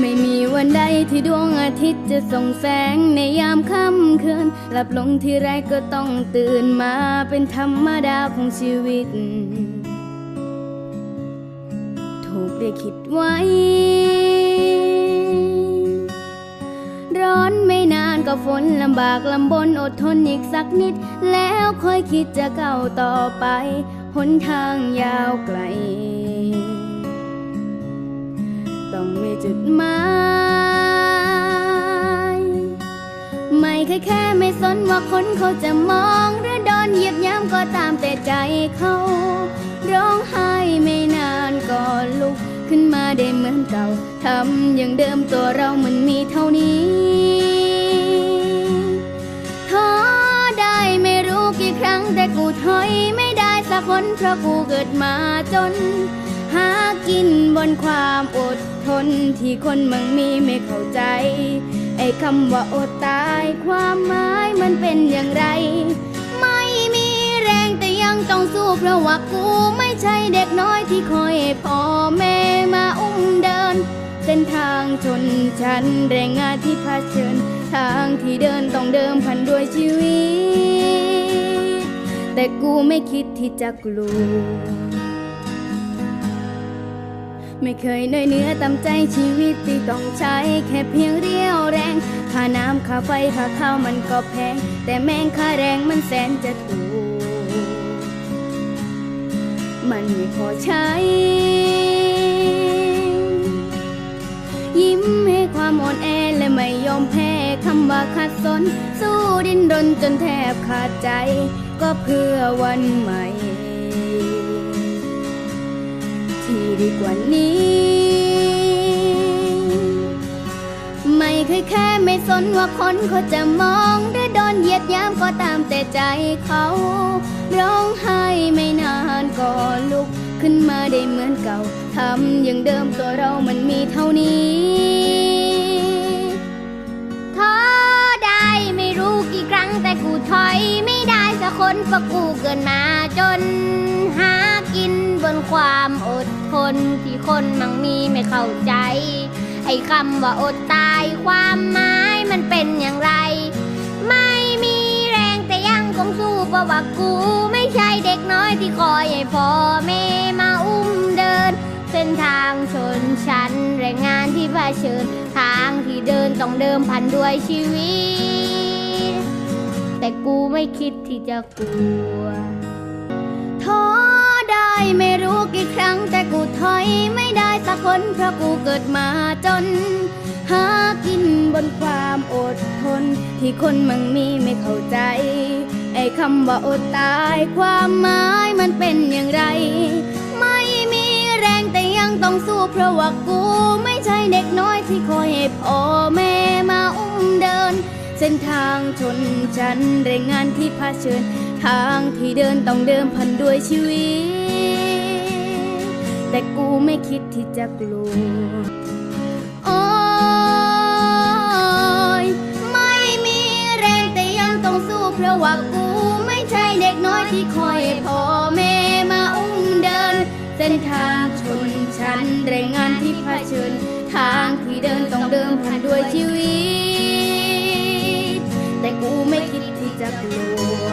ไม่มีวันใดที่ดวงอาทิตย์จะส่องแสงในยามค่ำคืน หลับลงที่ไรก็ต้องตื่นมาเป็นธรรมดาของชีวิต ถูกได้คิดไว้ ร้อนไม่นานก็ฝนลำบากลำบนอดทนอีกสักนิด แล้วค่อยคิดจะเก้าต่อไปหนทางยาวไกล ต้องมีจุดหมายไม่เคยแค่ไม่สนว่าคนเขาจะมองหรือโดนเหยียบย้ำก็ตามแต่ใจเขา ร้องไห้ไม่นานก็ลุกขึ้นมาได้เหมือนเก่าทำอย่างเดิมตัวเรามันมีเท่านี้ท้อได้ไม่รู้กี่ครั้งแต่กูถอยไม่ได้สักคนเพราะกูเกิดมาจน หากินบนความอดทนที่คนมังมีไม่เข้าใจ ไอ้คำว่าอดตายความหมายมันเป็นอย่างไร ไม่มีแรงแต่ยังต้องสู้เพราะว่ากูไม่ใช่เด็กน้อยที่คอยพ่อแม่มาอุ้มเดิน เส้นทางชนชั้นแรงงานที่พาเชิญ ทางที่เดินต้องเดิมพันด้วยชีวิต แต่กูไม่คิดที่จะกลัว ไม่เคยเหนื่อยเนื้อตำใจชีวิตที่ต้องใช้ แค่เพียงเรียวแรง ค่าน้ำค่าไฟค่าข้าวมันก็แพง แต่แม่งค่าแรงมันแสนจะถูก มันไม่พอใช้ ยิ้มให้ความอ่อนแอและไม่ยอมแพ้คำว่าขาดสน สู้ดิ้นรนจนแทบขาดใจ ก็เพื่อวันใหม่ ที่ดีกว่านี้ ไม่เคยแค่ไม่สนว่าคนเขาจะมองหรือโดนเหยียดยามก็ตามแต่ใจเขา ร้องไห้ไม่นานก็ลุกขึ้นมาได้เหมือนเก่า ทำอย่างเดิมตัวเรามันมีเท่านี้ท้อได้ไม่รู้กี่ครั้งแต่กูถอยไม่ได้สักคนเพราะกูเกินมาจนหากิน บนความอดทนที่คนมังมีไม่เข้าใจ ไอ้คำว่าอดตายความหมายมันเป็นอย่างไร ไม่มีแรงแต่ยังคงสู้เพราะว่ากูไม่ใช่เด็กน้อยที่คอยให้พ่อแม่มาอุ้มเดินเส้นทางชนชั้นแรงงานที่เผชิญทางที่เดินต้องเดิมพันด้วยชีวิต แต่กูไม่คิดที่จะกลัว ถอยไม่ได้สักคนเพราะกูเกิดมาจน หากินบนความอดทน ที่คนมังมีไม่เข้าใจ ไอ้คำว่าอดตายความหมายมันเป็นอย่างไร ไม่มีแรงแต่ยังต้องสู้เพราะว่ากูไม่ใช่เด็กน้อยที่คอยให้พ่อแม่มาอุ้มเดิน เส้นทางชนชั้นแรงงานที่เชิญ ทางที่เดินต้องเดิมพันด้วยชีวิต แต่กูไม่คิดที่จะกลัว โอ้ยไม่มีแรงแต่ยังต้องสู้เพราะว่ากูไม่ใช่เด็กน้อยที่คอยพ่อแม่มาอุ้มเดิน เส้นทางชนชั้นแรงงานที่เผชิญ ทางที่เดินต้องเดิมพันด้วยชีวิต แต่กูไม่คิดที่จะกลัว